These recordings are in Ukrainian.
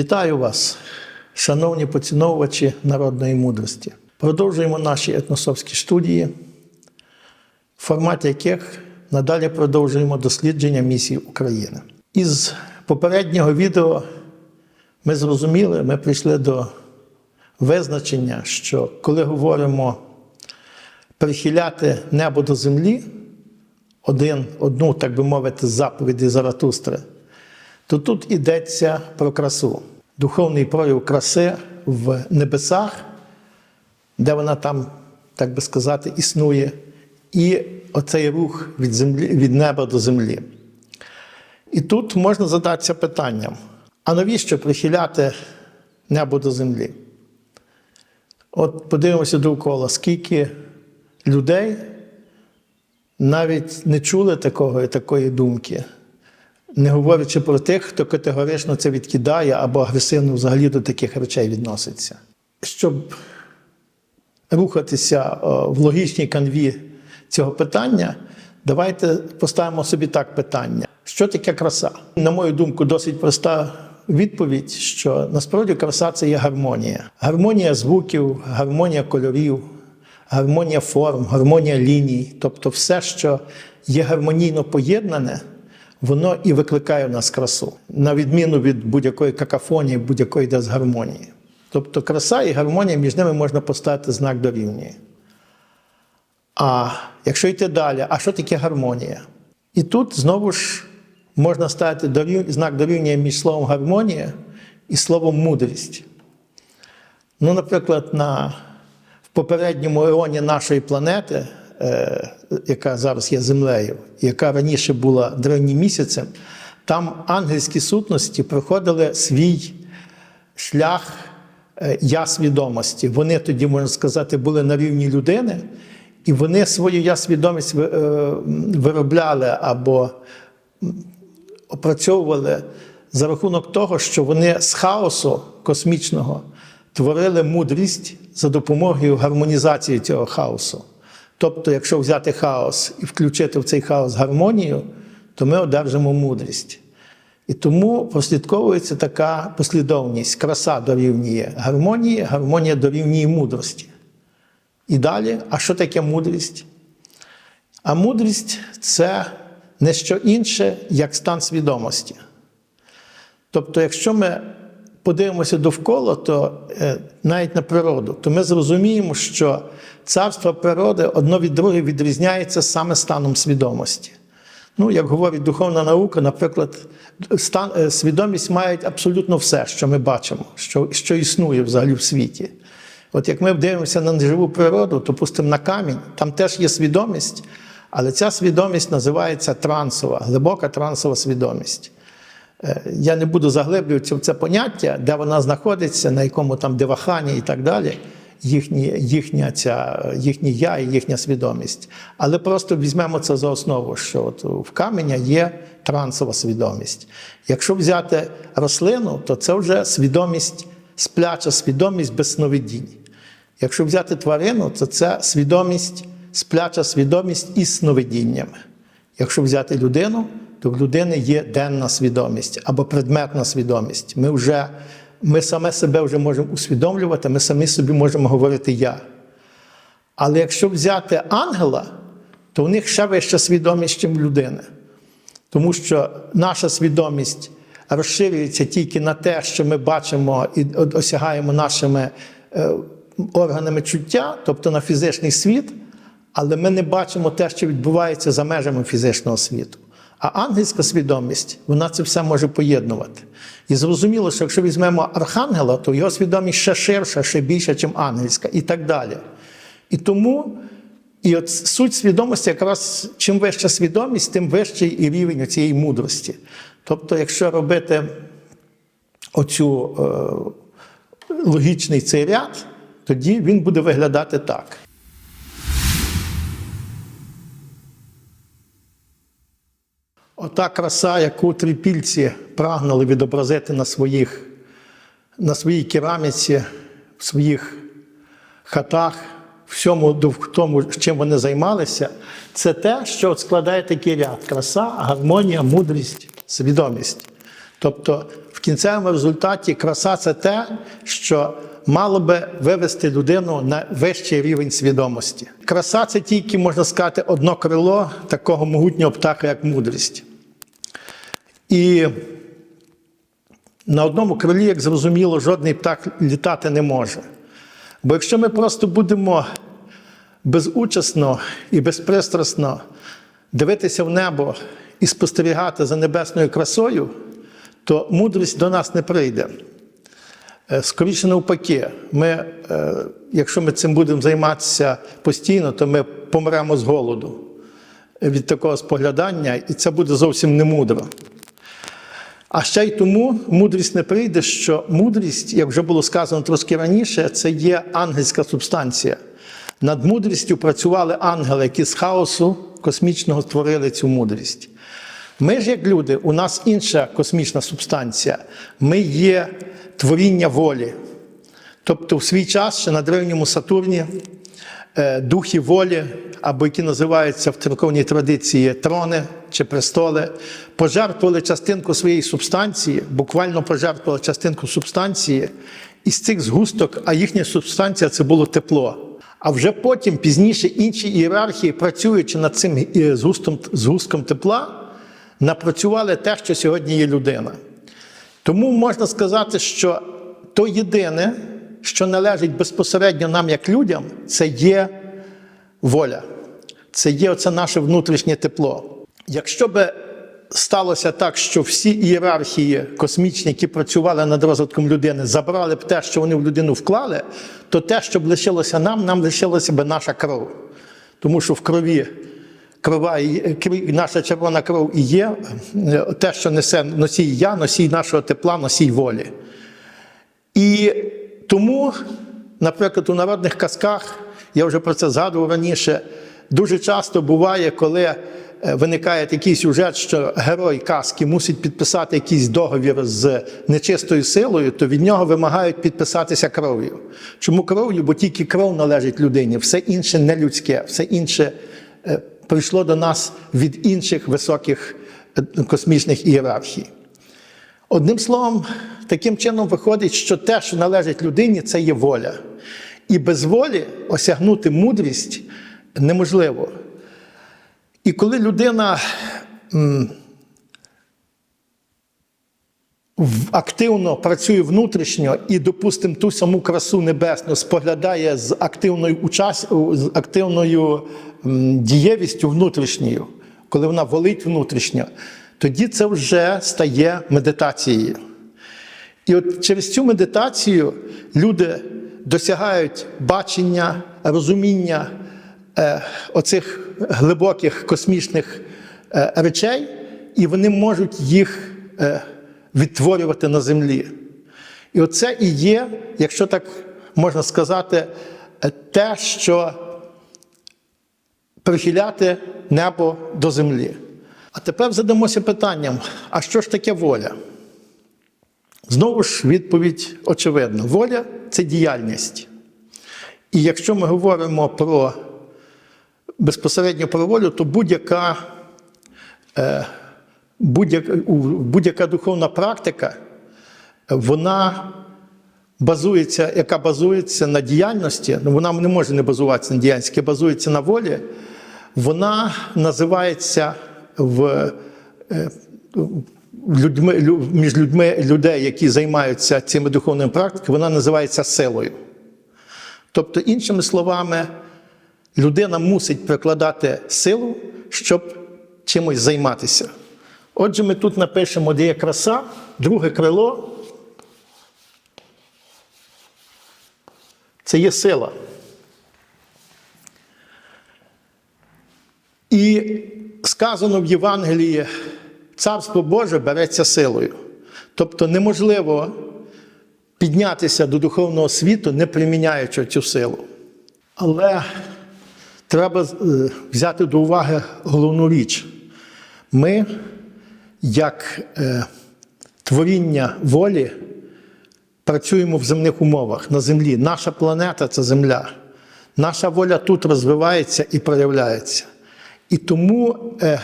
Вітаю вас, шановні поціновувачі народної мудрості. Продовжуємо наші етносовські студії, в форматі яких надалі продовжуємо дослідження місії України. Із попереднього відео ми зрозуміли, ми прийшли до визначення, що коли говоримо прихиляти небо до землі, один, одну, так би мовити, з заповідей Заратустри, то тут йдеться про красу. Духовний прояв краси в небесах, де вона там, так би сказати, існує, і оцей рух від, землі, від неба до землі. І тут можна задатися питанням: а навіщо прихиляти небо до землі? От подивимося довкола, скільки людей навіть не чули такого, такої думки, не говорячи про тих, хто категорично це відкидає або агресивно взагалі до таких речей відноситься. Щоб рухатися в логічній канві цього питання, давайте поставимо собі так питання: що таке краса? На мою думку, досить проста відповідь, що насправді краса це є гармонія. Гармонія звуків, гармонія кольорів, гармонія форм, гармонія ліній, тобто все, що є гармонійно поєднане, воно і викликає в нас красу, на відміну від будь-якої какафонії, будь-якої дисгармонії. Тобто краса і гармонія між ними можна поставити знак дорівнює. А якщо йти далі, а що таке гармонія? І тут знову ж можна ставити дорів... знак дорівнює між словом гармонія і словом мудрість. Ну, наприклад, на... в попередньому еоні нашої планети. Яка зараз є Землею, яка раніше була древнім місяцем, там ангельські сутності проходили свій шлях е, я свідомості. Вони тоді, можна сказати, були на рівні людини, і вони свою я свідомість е, виробляли або опрацьовували за рахунок того, що вони з хаосу космічного творили мудрість за допомогою гармонізації цього хаосу. Тобто, якщо взяти хаос і включити в цей хаос гармонію, то ми одержимо мудрість. І тому прослідковується така послідовність. Краса дорівнює гармонії, гармонія дорівнює мудрості. І далі, а що таке мудрість? А мудрість це не що інше, як стан свідомості. Тобто, якщо ми подивимося довкола, то е, навіть на природу, то ми зрозуміємо, що царство природи одно від друге відрізняється саме станом свідомості. Ну, як говорить духовна наука, наприклад, стан, е, свідомість має абсолютно все, що ми бачимо, що, що існує взагалі в світі. От як ми дивимося на неживу природу, то пустимо на камінь, там теж є свідомість, але ця свідомість називається трансова, глибока трансова свідомість. Е, Я не буду заглиблюватися в це поняття, де вона знаходиться, на якому там девахані і так далі, їхні, їхня, ця, їхнє я і їхня свідомість. Але просто візьмемо це за основу, що от в каменя є трансова свідомість. Якщо взяти рослину, то це вже свідомість, спляча свідомість без сновидінь. Якщо взяти тварину, то це свідомість, спляча свідомість із сновидіннями. Якщо взяти людину, то в людини є денна свідомість або предметна свідомість. Ми вже ми саме себе вже можемо усвідомлювати, ми самі собі можемо говорити я. Але якщо взяти ангела, то у них ще вища свідомість, ніж в людини. Тому що наша свідомість розширюється тільки на те, що ми бачимо і осягаємо нашими е, органами чуття, тобто на фізичний світ, але ми не бачимо те, що відбувається за межами фізичного світу. А ангельська свідомість, вона це все може поєднувати. І зрозуміло, що якщо візьмемо архангела, то його свідомість ще ширша, ще більша, ніж ангельська, і так далі. І тому і от суть свідомості, якраз чим вища свідомість, тим вищий і рівень цієї мудрості. Тобто, якщо робити оцю е, логічний цей ряд, тоді він буде виглядати так. Ота краса, яку трипільці прагнули відобразити на, своїх, на своїй кераміці, в своїх хатах, всьому тому, чим вони займалися, це те, що складає такий ряд: краса, гармонія, мудрість, свідомість. Тобто, в кінцевому результаті краса це те, що мало би вивести людину на вищий рівень свідомості. Краса це тільки, можна сказати, одно крило такого могутнього птаха, як мудрість. І на одному крилі, як зрозуміло, жодний птах літати не може. Бо якщо ми просто будемо безучасно і безпристрасно дивитися в небо і спостерігати за небесною красою, то мудрість до нас не прийде. Е, Скоріше навпаки, ми, е, якщо ми цим будемо займатися постійно, то ми помремо з голоду від такого споглядання, і це буде зовсім не мудро. А ще й тому мудрість не прийде, що мудрість, як вже було сказано трошки раніше, це є ангельська субстанція. Над мудрістю працювали ангели, які з хаосу космічного створили цю мудрість. Ми ж, як люди, у нас інша космічна субстанція. Ми є творіння волі. Тобто, в свій час ще на древньому Сатурні духи волі, або які називаються в церковній традиції трони чи престоли, пожертвували частинку своєї субстанції, буквально пожертвували частинку субстанції із цих згусток, а їхня субстанція це було тепло. А вже потім, пізніше, інші ієрархії, працюючи над цим е, згустом, згустком тепла, напрацювали те, що сьогодні є людина. Тому можна сказати, що то єдине, що належить безпосередньо нам, як людям, це є воля. Це є оце наше внутрішнє тепло. Якщо би сталося так, що всі ієрархії космічні, які працювали над розвитком людини, забрали б те, що вони в людину вклали, то те, що б лишилося нам, нам лишилося б наша кров. Тому що в крові крова, наша червона кров і є е, те, що несе носій я, носій нашого тепла, носій волі. І тому, наприклад, у народних казках, я вже про це згадував раніше, дуже часто буває, коли е, виникає такий сюжет, що герой казки мусить підписати якийсь договір з нечистою силою, то від нього вимагають підписатися кров'ю. Чому кров'ю? Бо тільки кров належить людині, все інше не людське, все інше е, прийшло до нас від інших високих е, космічних ієрархій. Одним словом, таким чином виходить, що те, що належить людині, це є воля. І без волі осягнути мудрість неможливо. І коли людина активно працює внутрішньо і, допустимо, ту саму красу небесну споглядає з активною, учас... з активною дієвістю внутрішньою, коли вона волить внутрішньо, тоді це вже стає медитацією. І от через цю медитацію люди досягають бачення, розуміння е, оцих глибоких космічних е, речей, і вони можуть їх е, відтворювати на землі. І оце і є, якщо так можна сказати, е, те, що прихиляти небо до землі. А тепер задамося питанням: а що ж таке воля? Знову ж відповідь очевидна: воля це діяльність. І якщо ми говоримо про безпосередньо про волю, то будь-яка е, будь-яка, будь-яка духовна практика, вона базується, яка базується на діяльності, ну вона не може не базуватися на діяльності, яка базується на волі, вона називається в е, людьми, лю- між людьми людей, які займаються цими духовними практиками, вона називається силою. Тобто, іншими словами, людина мусить прикладати силу, щоб чимось займатися. Отже, ми тут напишемо, де є краса, друге крило. Це є сила. І сказано в Євангелії, Царство Боже береться силою. Тобто неможливо піднятися до духовного світу, не приміняючи цю силу. Але треба е, взяти до уваги головну річ. Ми, як е, творіння волі, працюємо в земних умовах на землі. Наша планета це земля. Наша воля тут розвивається і проявляється. І тому е,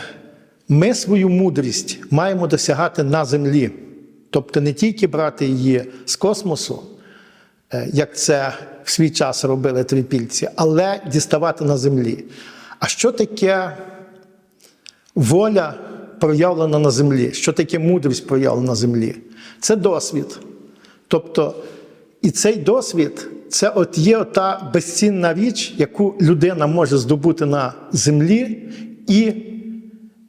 ми свою мудрість маємо досягати на землі. Тобто не тільки брати її з космосу, е, як це в свій час робили трипільці, але діставати на землі. А що таке воля проявлена на землі? Що таке мудрість проявлена на землі? Це досвід. Тобто, і цей досвід це от є та безцінна річ, яку людина може здобути на землі і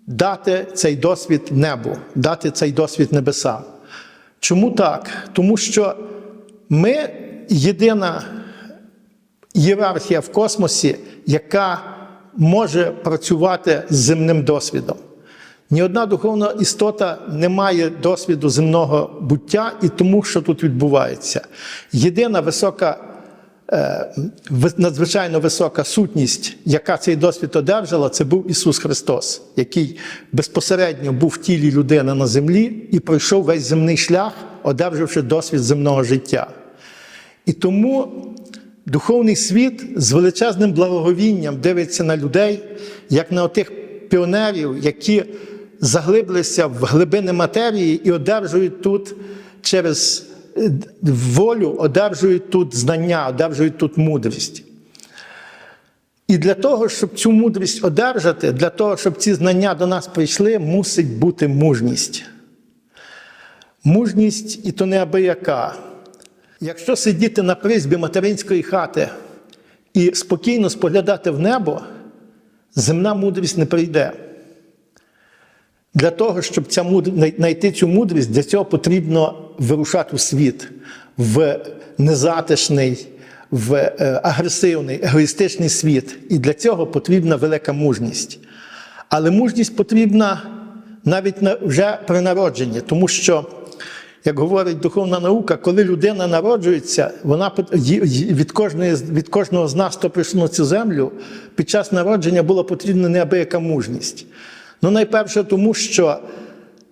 дати цей досвід небу, дати цей досвід небесам. Чому так? Тому що ми єдина ієрархія в космосі, яка може працювати з земним досвідом. Ні одна духовна істота не має досвіду земного буття і тому, що тут відбувається. Єдина висока, е, надзвичайно висока сутність, яка цей досвід одержала, це був Ісус Христос, який безпосередньо був в тілі людини на землі і пройшов весь земний шлях, одержавши досвід земного життя. І тому духовний світ з величезним благоговінням дивиться на людей, як на тих піонерів, які заглиблися в глибини матерії і одержують тут через е, волю, одержують тут знання, одержують тут мудрість. І для того, щоб цю мудрість одержати, для того, щоб ці знання до нас прийшли, мусить бути мужність. Мужність і то неабияка. Якщо сидіти на призбі материнської хати і спокійно споглядати в небо, земна мудрість не прийде. Для того, щоб ця мудрість, знайти цю мудрість, для цього потрібно вирушати у світ в незатишний, в е, агресивний, егоїстичний світ. І для цього потрібна велика мужність. Але мужність потрібна навіть на- вже при народженні, тому що, як говорить духовна наука, коли людина народжується, вона від, кожної, від кожного з нас, хто прийшов на цю землю, під час народження була потрібна неабияка мужність. Ну, найперше, тому що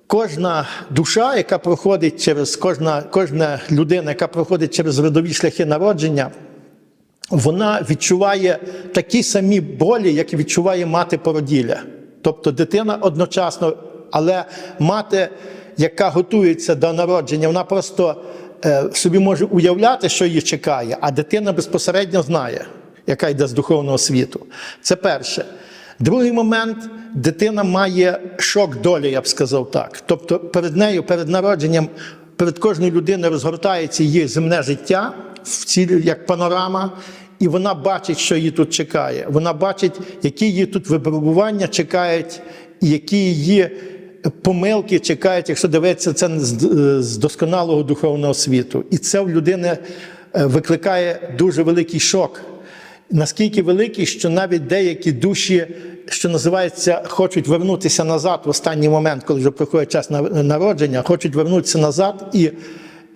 кожна душа, яка проходить через кожна, кожна людина, яка проходить через родові шляхи народження, вона відчуває такі самі болі, як відчуває мати породілля. Тобто дитина одночасно, але мати, яка готується до народження, вона просто е, собі може уявляти, що її чекає, а дитина безпосередньо знає, яка йде з духовного світу. Це перше. Другий момент дитина має шок долі, я б сказав так. Тобто перед нею, перед народженням, перед кожною людиною розгортається її земне життя в цілі, як панорама, і вона бачить, що її тут чекає. Вона бачить, які її тут випробування чекають, які її помилки чекають, якщо дивитися це з досконалого духовного світу. І це в людини е, викликає дуже великий шок. Наскільки великий, що навіть деякі душі, що називається, хочуть вернутися назад в останній момент, коли вже приходить час на- народження, хочуть вернутися назад і.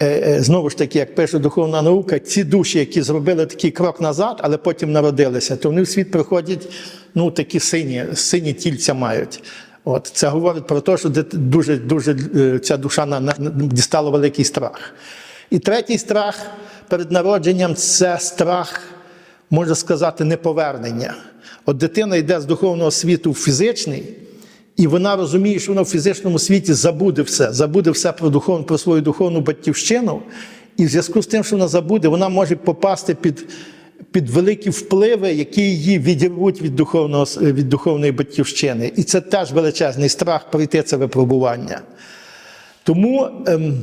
е, е, Знову ж таки, як пише духовна наука, ці душі, які зробили такий крок назад, але потім народилися, то вони в світ приходять, ну такі сині, сині тільця мають. От це говорить про те, що дуже дуже е, ця душа на, на, дістала великий страх. І третій страх перед народженням це страх можна сказати, неповернення. От дитина йде з духовного світу в фізичний, і вона розуміє, що вона в фізичному світі забуде все, забуде все про духовну, про свою духовну батьківщину. І в зв'язку з тим, що вона забуде, вона може попасти під, під великі впливи, які її відірвуть від, духовного, від духовної батьківщини. І це теж величезний страх пройти це випробування. Тому. Ем,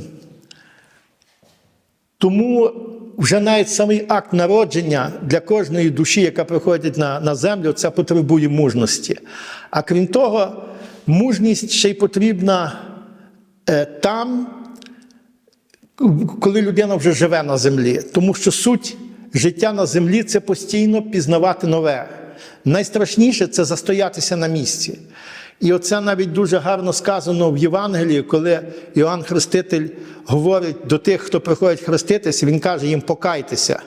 тому вже навіть самий акт народження для кожної душі, яка приходить на, на землю, це потребує мужності. А крім того, мужність ще й потрібна е, там, коли людина вже живе на землі. Тому що суть життя на землі це постійно пізнавати нове. Найстрашніше це застоятися на місці. І оце навіть дуже гарно сказано в Євангелії, коли Іоанн Хреститель говорить до тих, хто приходить хреститися, він каже їм покайтеся.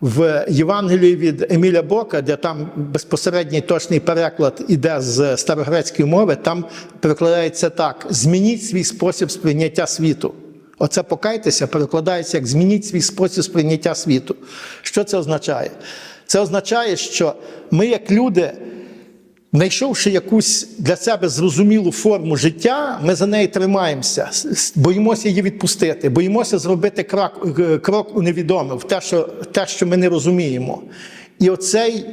В Євангелії від Еміля Бока, де там безпосередній точний переклад іде з старогрецької мови, там перекладається так: змініть свій спосіб сприйняття світу. Оце покайтеся, перекладається як змініть свій спосіб сприйняття світу. Що це означає? Це означає, що ми, як люди, Знайшовши якусь для себе зрозумілу форму життя, ми за неї тримаємося, боїмося її відпустити, боїмося зробити крок, е, крок у невідоме, в те, що, те, що ми не розуміємо. І оцей,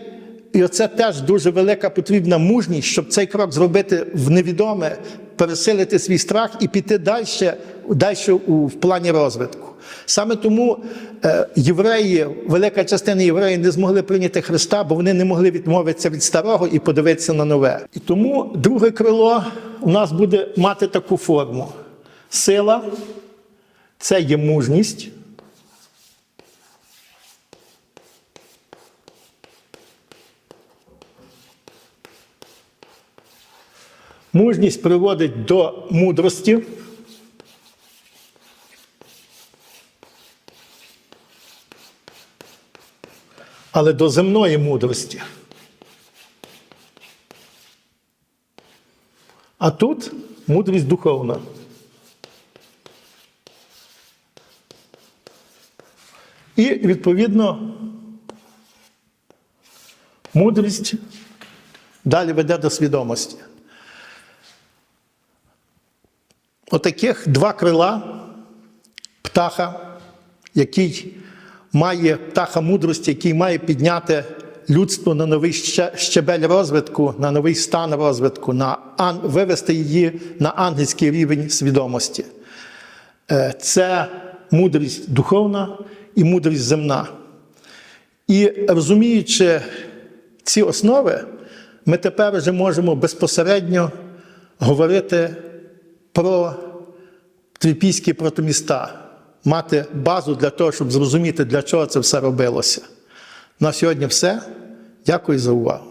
і оце теж дуже велика потрібна мужність, щоб цей крок зробити в невідоме, пересилити свій страх і піти далі, далі у, в плані розвитку. Саме тому е, євреї, велика частина євреїв не змогли прийняти Христа, бо вони не могли відмовитися від старого і подивитися на нове. І тому друге крило у нас буде мати таку форму: сила це є мужність. Мужність приводить до мудрості. Але до земної мудрості. А тут мудрість духовна. І, відповідно, мудрість далі веде до свідомості. Отаких два крила птаха, який має птаха мудрості, який має підняти людство на новий щебель розвитку, на новий стан розвитку, на вивести її на ангельський рівень свідомості. Е, Це мудрість духовна і мудрість земна. І розуміючи ці основи, ми тепер вже можемо безпосередньо говорити про трипільські протоміста, мати базу для того, щоб зрозуміти, для чого це все робилося. На сьогодні все. Дякую за увагу.